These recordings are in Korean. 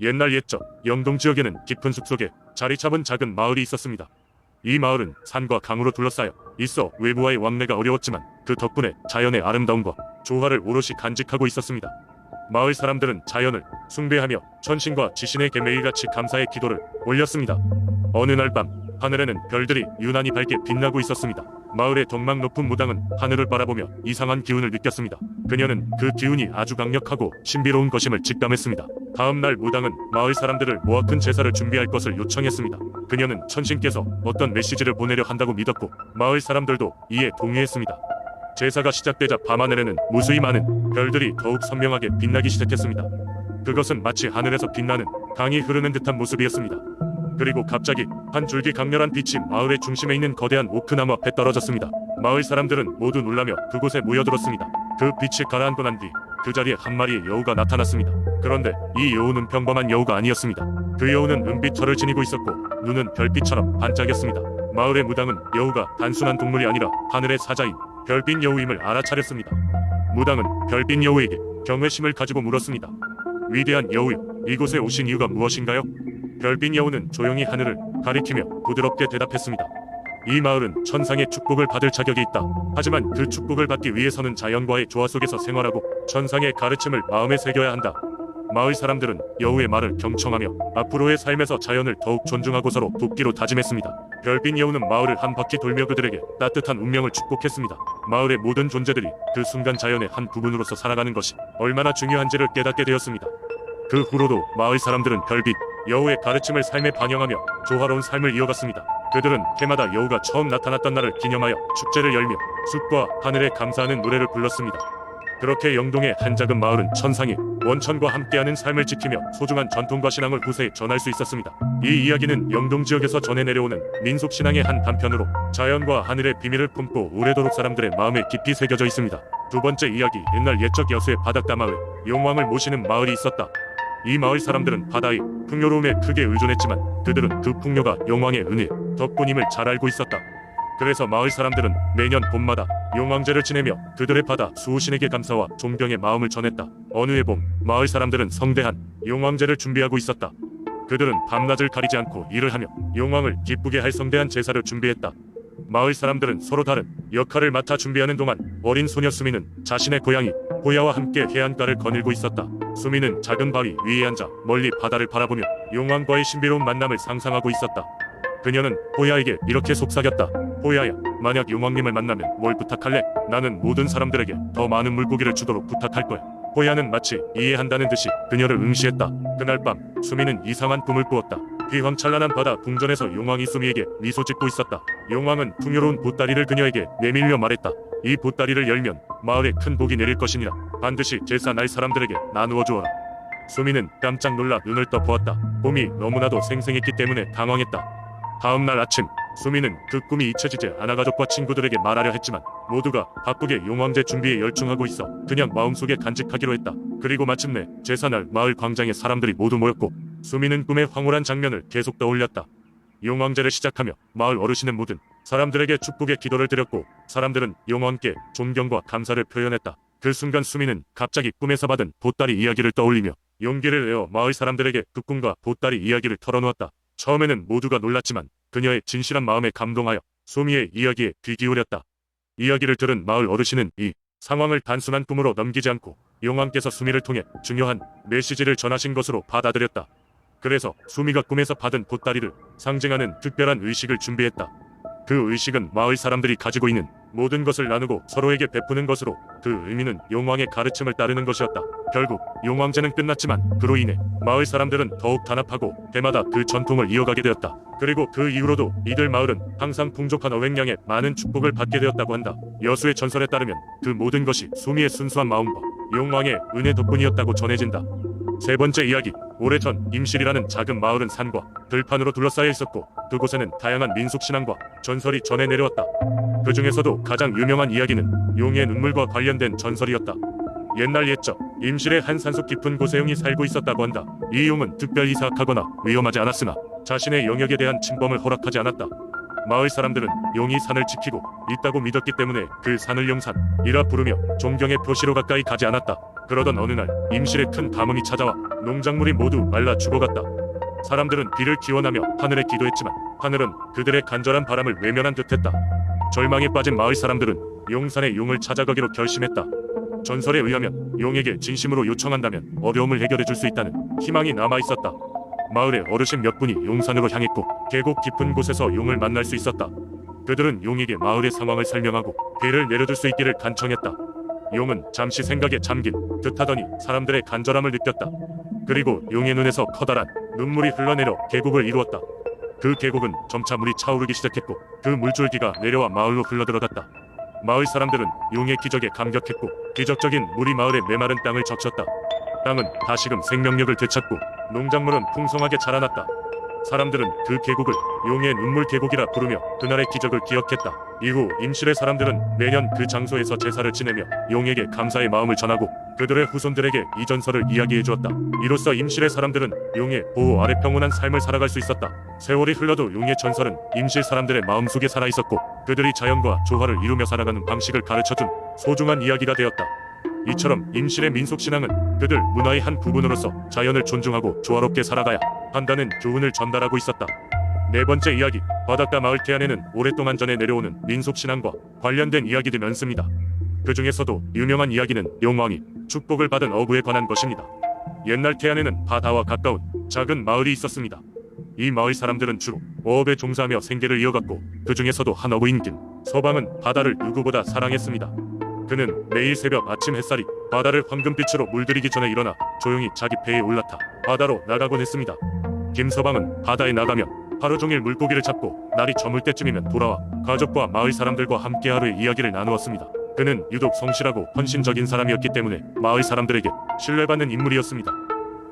옛날 옛적 영동 지역에는 깊은 숲속에 자리 잡은 작은 마을이 있었습니다. 이 마을은 산과 강으로 둘러싸여 있어 외부와의 왕래가 어려웠지만 그 덕분에 자연의 아름다움과 조화를 오롯이 간직하고 있었습니다. 마을 사람들은 자연을 숭배하며 천신과 지신에게 매일같이 감사의 기도를 올렸습니다. 어느 날 밤 하늘에는 별들이 유난히 밝게 빛나고 있었습니다. 마을의 덕망 높은 무당은 하늘을 바라보며 이상한 기운을 느꼈습니다. 그녀는 그 기운이 아주 강력하고 신비로운 것임을 직감했습니다. 다음 날 무당은 마을 사람들을 모아 큰 제사를 준비할 것을 요청했습니다. 그녀는 천신께서 어떤 메시지를 보내려 한다고 믿었고 마을 사람들도 이에 동의했습니다. 제사가 시작되자 밤하늘에는 무수히 많은 별들이 더욱 선명하게 빛나기 시작했습니다. 그것은 마치 하늘에서 빛나는 강이 흐르는 듯한 모습이었습니다. 그리고 갑자기 한 줄기 강렬한 빛이 마을의 중심에 있는 거대한 오크나무 앞에 떨어졌습니다. 마을 사람들은 모두 놀라며 그곳에 모여들었습니다. 그 빛이 가라앉고 난 뒤 그 자리에 한 마리의 여우가 나타났습니다. 그런데 이 여우는 평범한 여우가 아니었습니다. 그 여우는 은빛 털을 지니고 있었고 눈은 별빛처럼 반짝였습니다. 마을의 무당은 여우가 단순한 동물이 아니라 하늘의 사자인 별빛 여우임을 알아차렸습니다. 무당은 별빛 여우에게 경외심을 가지고 물었습니다. 위대한 여우여, 이곳에 오신 이유가 무엇인가요? 별빛 여우는 조용히 하늘을 가리키며 부드럽게 대답했습니다. 이 마을은 천상의 축복을 받을 자격이 있다. 하지만 그 축복을 받기 위해서는 자연과의 조화 속에서 생활하고 천상의 가르침을 마음에 새겨야 한다. 마을 사람들은 여우의 말을 경청하며 앞으로의 삶에서 자연을 더욱 존중하고 서로 돕기로 다짐했습니다. 별빛 여우는 마을을 한 바퀴 돌며 그들에게 따뜻한 운명을 축복했습니다. 마을의 모든 존재들이 그 순간 자연의 한 부분으로서 살아가는 것이 얼마나 중요한지를 깨닫게 되었습니다. 그 후로도 마을 사람들은 별빛 여우의 가르침을 삶에 반영하며 조화로운 삶을 이어갔습니다. 그들은 해마다 여우가 처음 나타났던 날을 기념하여 축제를 열며 숲과 하늘에 감사하는 노래를 불렀습니다. 그렇게 영동의 한 작은 마을은 천상의 원천과 함께하는 삶을 지키며 소중한 전통과 신앙을 후세에 전할 수 있었습니다. 이 이야기는 영동 지역에서 전해 내려오는 민속 신앙의 한 단편으로 자연과 하늘의 비밀을 품고 오래도록 사람들의 마음에 깊이 새겨져 있습니다. 두 번째 이야기 옛날 옛적 여수의 바닷가 마을 용왕을 모시는 마을이 있었다. 이 마을 사람들은 바다의 풍요로움에 크게 의존했지만 그들은 그 풍요가 용왕의 은혜 덕분임을 잘 알고 있었다. 그래서 마을 사람들은 매년 봄마다 용왕제를 지내며 그들의 바다 수호신에게 감사와 존경의 마음을 전했다. 어느 해 봄 마을 사람들은 성대한 용왕제를 준비하고 있었다. 그들은 밤낮을 가리지 않고 일을 하며 용왕을 기쁘게 할 성대한 제사를 준비했다. 마을 사람들은 서로 다른 역할을 맡아 준비하는 동안 어린 소녀 수미는 자신의 고양이 호야와 함께 해안가를 거닐고 있었다. 수미는 작은 바위 위에 앉아 멀리 바다를 바라보며 용왕과의 신비로운 만남을 상상하고 있었다. 그녀는 호야에게 이렇게 속삭였다. 호야야, 만약 용왕님을 만나면 뭘 부탁할래? 나는 모든 사람들에게 더 많은 물고기를 주도록 부탁할 거야. 호야는 마치 이해한다는 듯이 그녀를 응시했다. 그날 밤 수미는 이상한 꿈을 꾸었다. 휘황찬란한 바다 궁전에서 용왕이 수미에게 미소 짓고 있었다. 용왕은 풍요로운 보따리를 그녀에게 내밀며 말했다. 이 보따리를 열면 마을에 큰 복이 내릴 것이니라. 반드시 제사 날 사람들에게 나누어 주어라. 수미는 깜짝 놀라 눈을 떠 보았다. 꿈이 너무나도 생생했기 때문에 당황했다. 다음 날 아침 수미는 그 꿈이 잊혀지지 않아 가족과 친구들에게 말하려 했지만 모두가 바쁘게 용왕제 준비에 열중하고 있어 그냥 마음속에 간직하기로 했다. 그리고 마침내 제사날 마을 광장에 사람들이 모두 모였고 수미는 꿈의 황홀한 장면을 계속 떠올렸다. 용왕제를 시작하며 마을 어르신은 모든 사람들에게 축복의 기도를 드렸고 사람들은 용왕께 존경과 감사를 표현했다. 그 순간 수미는 갑자기 꿈에서 받은 보따리 이야기를 떠올리며 용기를 내어 마을 사람들에게 그 꿈과 보따리 이야기를 털어놓았다. 처음에는 모두가 놀랐지만 그녀의 진실한 마음에 감동하여 소미의 이야기에 귀 기울였다. 이야기를 들은 마을 어르신은 이 상황을 단순한 꿈으로 넘기지 않고 용왕께서 수미를 통해 중요한 메시지를 전하신 것으로 받아들였다. 그래서 수미가 꿈에서 받은 보따리를 상징하는 특별한 의식을 준비했다. 그 의식은 마을 사람들이 가지고 있는 모든 것을 나누고 서로에게 베푸는 것으로 그 의미는 용왕의 가르침을 따르는 것이었다. 결국 용왕제는 끝났지만 그로 인해 마을 사람들은 더욱 단합하고 해마다 그 전통을 이어가게 되었다. 그리고 그 이후로도 이들 마을은 항상 풍족한 어획량에 많은 축복을 받게 되었다고 한다. 여수의 전설에 따르면 그 모든 것이 수미의 순수한 마음과 용왕의 은혜 덕분이었다고 전해진다. 세 번째 이야기 오래전 임실이라는 작은 마을은 산과 들판으로 둘러싸여 있었고 그곳에는 다양한 민속 신앙과 전설이 전해 내려왔다. 그 중에서도 가장 유명한 이야기는 용의 눈물과 관련된 전설이었다. 옛날 옛적 임실의 한 산속 깊은 곳에 용이 살고 있었다고 한다. 이 용은 특별히 사악하거나 위험하지 않았으나 자신의 영역에 대한 침범을 허락하지 않았다. 마을 사람들은 용이 산을 지키고 있다고 믿었기 때문에 그 산을 용산이라 부르며 존경의 표시로 가까이 가지 않았다. 그러던 어느 날 임실에 큰 가뭄이 찾아와 농작물이 모두 말라 죽어갔다. 사람들은 비를 기원하며 하늘에 기도했지만 하늘은 그들의 간절한 바람을 외면한 듯했다. 절망에 빠진 마을 사람들은 용산의 용을 찾아가기로 결심했다. 전설에 의하면 용에게 진심으로 요청한다면 어려움을 해결해 줄 수 있다는 희망이 남아 있었다. 마을의 어르신 몇 분이 용산으로 향했고 계곡 깊은 곳에서 용을 만날 수 있었다. 그들은 용에게 마을의 상황을 설명하고 배를 내려줄 수 있기를 간청했다. 용은 잠시 생각에 잠긴 듯하더니 사람들의 간절함을 느꼈다. 그리고 용의 눈에서 커다란 눈물이 흘러내려 계곡을 이루었다. 그 계곡은 점차 물이 차오르기 시작했고 그 물줄기가 내려와 마을로 흘러들어갔다. 마을 사람들은 용의 기적에 감격했고 기적적인 물이 마을의 메마른 땅을 적셨다. 땅은 다시금 생명력을 되찾고 농작물은 풍성하게 자라났다. 사람들은 그 계곡을 용의 눈물 계곡이라 부르며 그날의 기적을 기억했다. 이후 임실의 사람들은 매년 그 장소에서 제사를 지내며 용에게 감사의 마음을 전하고 그들의 후손들에게 이 전설을 이야기해 주었다. 이로써 임실의 사람들은 용의 보호 아래 평온한 삶을 살아갈 수 있었다. 세월이 흘러도 용의 전설은 임실 사람들의 마음속에 살아 있었고 그들이 자연과 조화를 이루며 살아가는 방식을 가르쳐준 소중한 이야기가 되었다. 이처럼 임실의 민속 신앙은 그들 문화의 한 부분으로서 자연을 존중하고 조화롭게 살아가야 한다는 교훈을 전달하고 있었다. 네 번째 이야기 바닷가 마을 태안에는 오랫동안 전에 내려오는 민속 신앙과 관련된 이야기들이 많습니다. 그 중에서도 유명한 이야기는 용왕이 축복을 받은 어부에 관한 것입니다. 옛날 태안에는 바다와 가까운 작은 마을이 있었습니다. 이 마을 사람들은 주로 어업에 종사하며 생계를 이어갔고 그 중에서도 한 어부인 김 서방은 바다를 누구보다 사랑했습니다. 그는 매일 새벽 아침 햇살이 바다를 황금빛으로 물들이기 전에 일어나 조용히 자기 배에 올라타 바다로 나가곤 했습니다. 김서방은 바다에 나가며 하루 종일 물고기를 잡고 날이 저물 때쯤이면 돌아와 가족과 마을 사람들과 함께 하루의 이야기를 나누었습니다. 그는 유독 성실하고 헌신적인 사람이었기 때문에 마을 사람들에게 신뢰받는 인물이었습니다.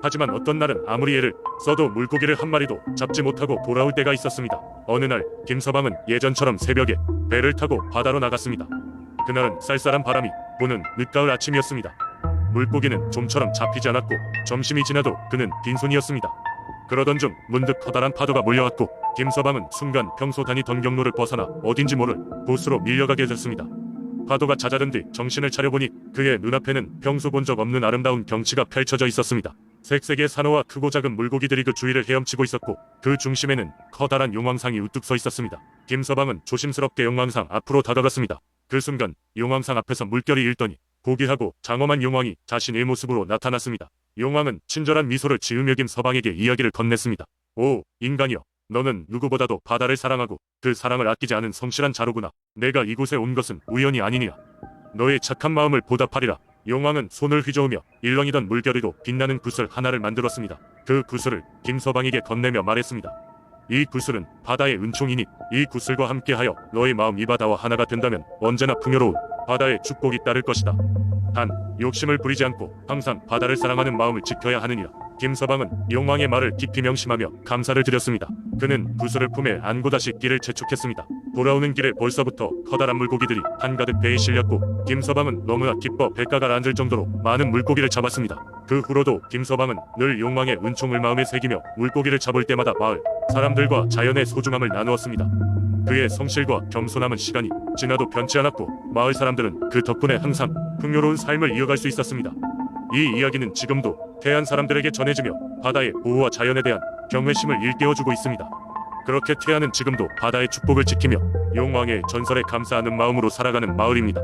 하지만 어떤 날은 아무리 애를 써도 물고기를 한 마리도 잡지 못하고 돌아올 때가 있었습니다. 어느 날 김서방은 예전처럼 새벽에 배를 타고 바다로 나갔습니다. 그날은 쌀쌀한 바람이 부는 늦가을 아침이었습니다. 물고기는 좀처럼 잡히지 않았고 점심이 지나도 그는 빈손이었습니다. 그러던 중 문득 커다란 파도가 몰려왔고 김서방은 순간 평소 다니던 경로를 벗어나 어딘지 모를 곳으로 밀려가게 됐습니다. 파도가 잦아든 뒤 정신을 차려보니 그의 눈앞에는 평소 본 적 없는 아름다운 경치가 펼쳐져 있었습니다. 색색의 산호와 크고 작은 물고기들이 그 주위를 헤엄치고 있었고 그 중심에는 커다란 용왕상이 우뚝 서 있었습니다. 김서방은 조심스럽게 용왕상 앞으로 다가갔습니다. 그 순간 용왕상 앞에서 물결이 일더니 고귀하고 장엄한 용왕이 자신의 모습으로 나타났습니다. 용왕은 친절한 미소를 지으며 김 서방에게 이야기를 건넸습니다. 오, 인간이여. 너는 누구보다도 바다를 사랑하고 그 사랑을 아끼지 않은 성실한 자루구나. 내가 이곳에 온 것은 우연이 아니니라. 너의 착한 마음을 보답하리라. 용왕은 손을 휘저으며 일렁이던 물결이로 빛나는 구슬 하나를 만들었습니다. 그 구슬을 김서방에게 건네며 말했습니다. 이 구슬은 바다의 은총이니 이 구슬과 함께하여 너의 마음 이 바다와 하나가 된다면 언제나 풍요로운 바다의 축복이 따를 것이다. 단 욕심을 부리지 않고 항상 바다를 사랑하는 마음을 지켜야 하느니라. 김서방은 용왕의 말을 깊이 명심하며 감사를 드렸습니다. 그는 구슬을 품에 안고 다시 길을 재촉했습니다. 돌아오는 길에 벌써부터 커다란 물고기들이 한가득 배에 실렸고 김서방은 너무나 기뻐 배가 가라앉을 정도로 많은 물고기를 잡았습니다. 그 후로도 김서방은 늘 용왕의 은총을 마음에 새기며 물고기를 잡을 때마다 마을 사람들과 자연의 소중함을 나누었습니다. 그의 성실과 겸손함은 시간이 지나도 변치 않았고 마을 사람들은 그 덕분에 항상 풍요로운 삶을 이어갈 수 있었습니다. 이 이야기는 지금도 태안 사람들에게 전해지며 바다의 보호와 자연에 대한 경외심을 일깨워주고 있습니다. 그렇게 태안은 지금도 바다의 축복을 지키며 용왕의 전설에 감사하는 마음으로 살아가는 마을입니다.